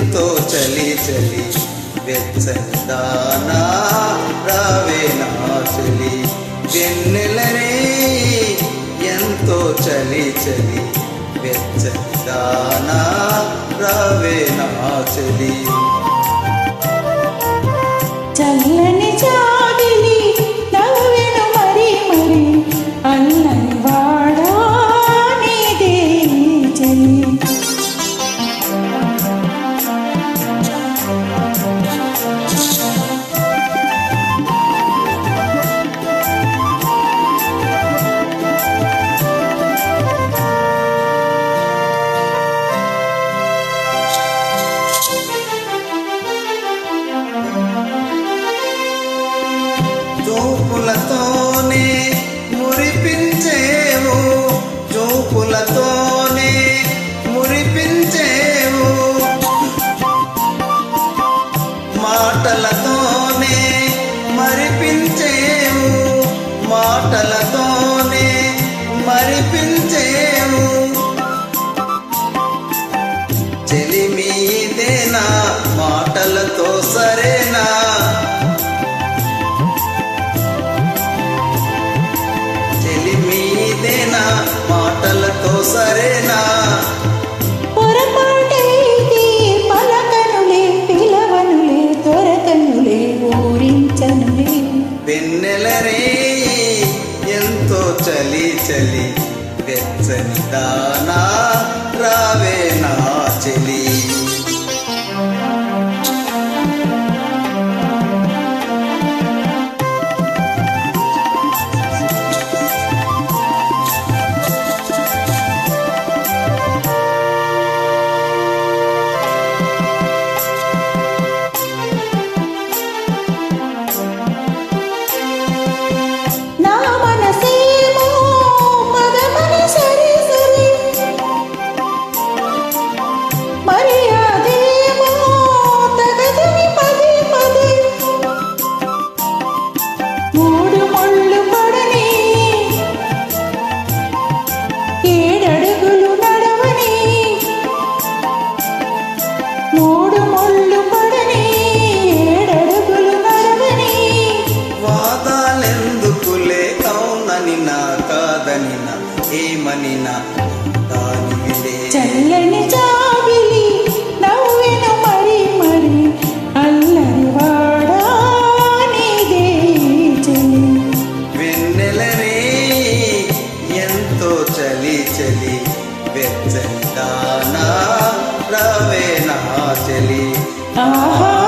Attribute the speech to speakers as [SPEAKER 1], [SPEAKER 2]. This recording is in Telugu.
[SPEAKER 1] చలి వెచ్చని దానా రావే నా చలి. వెన్నెలరే ఎంతో చలి చలి వెచ్చని దానా రావే నా చలి. చూపులతోనే మురిపించేవు చూపులతోనే మురిపించేవు. మాటలతోనే మరిపించేవు మాటలతోనే మరిపించేవు. చెలిమీదేనా మాటలతో సరేనా? సరేనా?
[SPEAKER 2] పొరపాటైతే పలకనులే పిలవనులే దొరకనులే ఊరించనులే
[SPEAKER 1] వెన్నెలరే ఎంతో చలి చలి వెచ్చని దానా రావే
[SPEAKER 2] 我的 చలి
[SPEAKER 1] చలి దానా రవేనా చలి
[SPEAKER 2] ఆహా